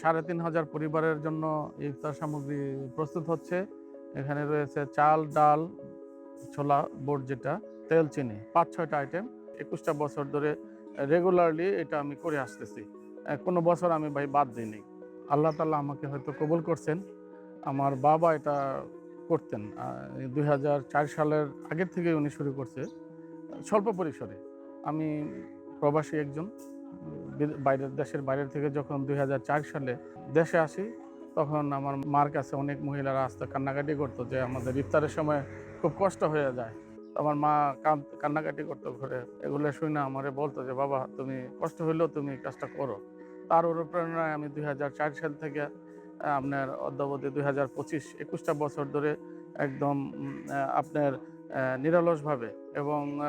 সাড়ে তিন হাজার পরিবারের জন্য ইফতার সামগ্রী প্রস্তুত হচ্ছে। এখানে রয়েছে চাল, ডাল, ছোলা বোর্ড যেটা, তেল, চিনি পাঁচ ছয়টা আইটেম একুশটা বছর ধরে রেগুলারলি এটা আমি করে আসতেছি। কোনো বছর আমি ভাই বাদ দিইনি আল্লাহ তালা আমাকে হয়তো কবুল করছেন। আমার বাবা এটা করতেন। দুই হাজার চার সালের আগের থেকে উনি শুরু করছে। স্বল্প পরিসরে। আমি প্রবাসী একজন। বাইরের দেশের বাইরের থেকে যখন দুই হাজার চার সালে দেশে আসি, তখন আমার মার কাছে অনেক মহিলারা আসতে কান্নাকাটি করতো যে আমাদের ইফতারের সময় খুব কষ্ট হয়ে যায়। আমার মা কান- কান্নাকাটি করতো ঘরে। এগুলো শুনে আমারে বলতো যে, বাবা, তুমি কষ্ট হইলেও তুমি কাজটা করো। তার অনুপ্রেরণায় আমি দুই হাজার চার সাল থেকে আপনার অদ্যাবধি দুই হাজার পঁচিশ, একুশটা বছর ধরে একদম আপনার নিরলসভাবে এবং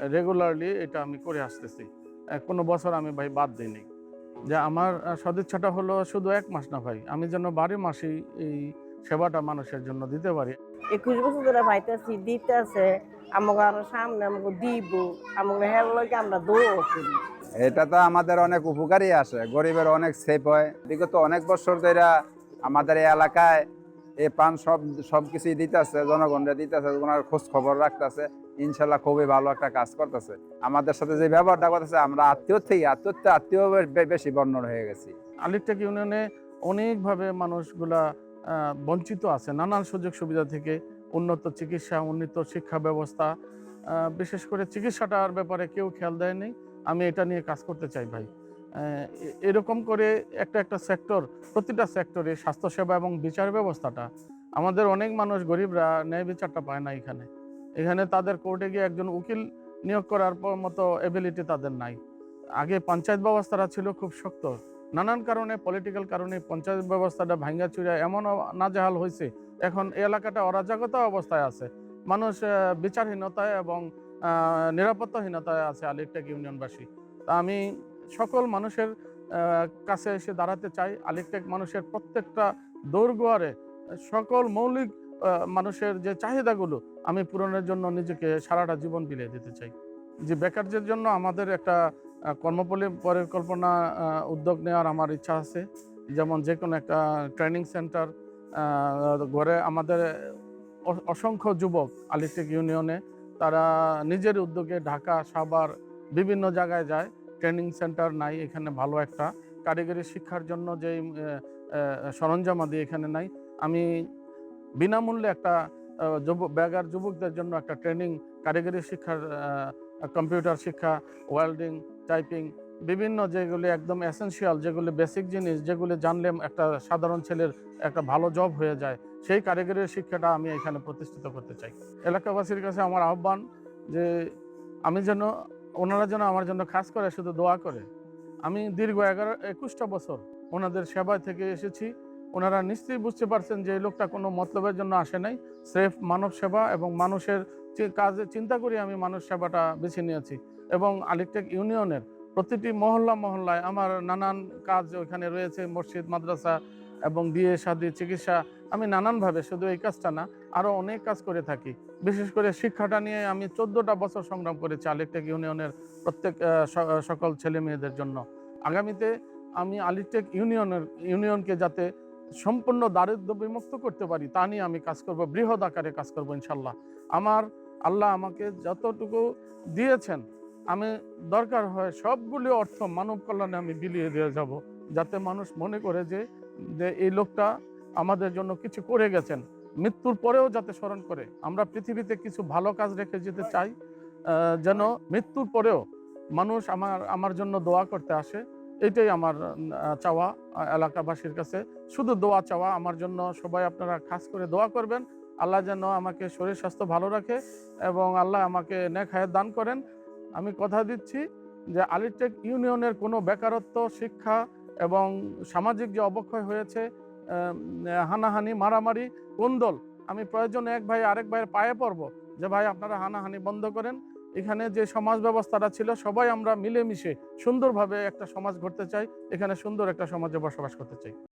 রেগুলারলি এটা আমি করে আসতেছি। কোনো বছর আমি ভাই বাদ দিইনি। যে আমার সদিচ্ছাটা হলো শুধু এক মাস না ভাই আমি যেন বারো মাসেই এই সেবাটা মানুষের জন্য দিতে পারি। একুশ বছর ধরে পাইতেছি দিতেছে আমাকে আরও সামনে আমাকে দিব আমাকে হের লগে আমরা দৌড় করি। এটা তো আমাদের অনেক উপকারী আসে গরিবের অনেক সেফ হয়। বিগত অনেক বছর ধরে আমাদের এই এলাকায় এই পান সব সব কিছুই দিতেছে, জনগণরা দিতেছে, ওনার খোঁজ খবর রাখতেছে। ইনশাল্লাহ খুবই ভালো একটা কাজ করতেছে। আমাদের সাথে যে ব্যবহারটা করতেছে, আমরা আত্মীয় থেকে আত্মীয় আত্মীয় বেশি বর্ণন হয়ে গেছি। আলিটেক ইউনিয়নে অনেকভাবে মানুষগুলা বঞ্চিত আছে, নানান সুযোগ সুবিধা থেকে, উন্নত চিকিৎসা, উন্নত শিক্ষা ব্যবস্থা বিশেষ করে চিকিৎসাটার ব্যাপারে কেউ খেয়াল দেয়নি। আমি এটা নিয়ে কাজ করতে চাই ভাই। এ- এরকম করে একটা একটা সেক্টর প্রতিটা সেক্টরে স্বাস্থ্যসেবা এবং বিচার ব্যবস্থাটা। আমাদের অনেক মানুষ গরিবরা ন্যায় বিচারটা পায় না এখানে। এখানে তাদের কোর্টে গিয়ে একজন উকিল নিয়োগ করার মতো এবিলিটি তাদের নাই। আগে পঞ্চায়েত ব্যবস্থাটা ছিল খুব শক্ত। নানান কারণে পলিটিক্যাল কারণে পঞ্চায়েত ব্যবস্থাটা ভাঙ্গা চুরা এমন নাজেহাল হয়েছে। এখন এলাকাটা অরাজকতা অবস্থায় আছে। মানুষ বিচারহীনতায় এবং নিরাপত্তাহীনতায় আছে আলিরটেক ইউনিয়নবাসী। তা আমি সকল মানুষের কাছে এসে দাঁড়াতে চাই। আলিরটেক মানুষের প্রত্যেকটা দৌড়গোয়ারে সকল মৌলিক মানুষের যে চাহিদাগুলো আমি পূরণের জন্য নিজেকে সারাটা জীবন বিলিয়ে দিতে চাই। যে বেকারদের জন্য আমাদের একটা আহ, কর্মপলি পরিকল্পনা উদ্যোগ নেওয়ার আমার ইচ্ছা আছে। যেমন যে কোনো একটা ট্রেনিং সেন্টার গড়ে আমাদের অসংখ্য যুবক আলিটেক ইউনিয়নে তারা নিজের উদ্যোগে ঢাকা সাভার বিভিন্ন জায়গায় যায়। ট্রেনিং সেন্টার নাই এখানে ভালো একটা কারিগরি শিক্ষার জন্য আহ, সরঞ্জামাদি এখানে নাই। আমি বিনামূল্যে একটা যুব যুবক বেগার যুবকদের জন্য একটা ট্রেনিং কারিগরি শিক্ষার কম্পিউটার শিক্ষা ওয়েল্ডিং টাইপিং বিভিন্ন যেগুলি একদম এসেনশিয়াল যেগুলি বেসিক জিনিস যেগুলি জানলে একটা সাধারণ ছেলের একটা ভালো জব হয়ে যায় সেই কারিগরি শিক্ষাটা আমি এখানে প্রতিষ্ঠিত করতে চাই। এলাকাবাসীর কাছে আমার আহ্বান যে আমি যেন ওনারা যেন আমার জন্য খাস করে, শুধু দোয়া করে। আমি দীর্ঘ এগারো, একুশটা বছর ওনাদের সেবায় থেকে এসেছি। ওনারা নিশ্চয়ই বুঝতে পারছেন যে লোকটা কোনো মতলবের জন্য আসে নাই। স্রেফ মানব সেবা এবং মানুষের কাজে চিন্তা করি আমি মানুষ সেবাটা বেছে নিয়েছি। এবং আলিকটেক ইউনিয়নের প্রতিটি মহল্লা মহল্লায় আমার নানান কাজ ওইখানে রয়েছে, মসজিদ, মাদ্রাসা এবং দিয়ে শাদী চিকিৎসা, আমি নানানভাবে শুধু এই কাজটা না আরও অনেক কাজ করে থাকি। বিশেষ করে শিক্ষাটা নিয়ে আমি চোদ্দোটা বছর সংগ্রাম করেছি আলিকটেক ইউনিয়নের প্রত্যেক সকল ছেলে মেয়েদের জন্য। আগামীতে আমি আলিটেক ইউনিয়নের, ইউনিয়নকে যাতে সম্পূর্ণ দারিদ্র বিমুক্ত করতে পারি, তা নিয়ে আমি কাজ করব, বৃহৎ আকারে কাজ করব ইনশাল্লাহ আমার, আল্লাহ আমাকে যতটুকু দিয়েছেন, আমি দরকার হয় সবগুলি অর্থ মানব কল্যাণে আমি বিলিয়ে দিয়ে যাব, যাতে মানুষ মনে করে যে যে এই লোকটা আমাদের জন্য কিছু করে গেছেন। মৃত্যুর পরেও যাতে স্মরণ করে। আমরা পৃথিবীতে কিছু ভালো কাজ রেখে যেতে চাই যেন মৃত্যুর পরেও মানুষ আমার আমার জন্য দোয়া করতে আসে। এটাই আমার চাওয়া এলাকাবাসীর কাছে। শুধু দোয়া চাওয়া, আমার জন্য সবাই আপনারা খাস করে দোয়া করবেন। আল্লাহ যেন আমাকে শরীর স্বাস্থ্য ভালো রাখে এবং আল্লাহ আমাকে নেক দান করেন। আমি কথা দিচ্ছি যে আলিটেক ইউনিয়নের কোনো বেকারত্ব, শিক্ষা এবং সামাজিক যে অবক্ষয় হয়েছে হানাহানি, মারামারি, কোন্দল, আমি প্রয়োজনে এক ভাই আরেক ভাইয়ের পায়ে পড়ব। যে ভাই, আপনারা হানাহানি বন্ধ করেন। এখানে যে সমাজ ব্যবস্থাটা ছিল, সবাই আমরা মিলেমিশে সুন্দরভাবে একটা সমাজ গড়তে চাই। এখানে সুন্দর একটা সমাজে বসবাস করতে চাই।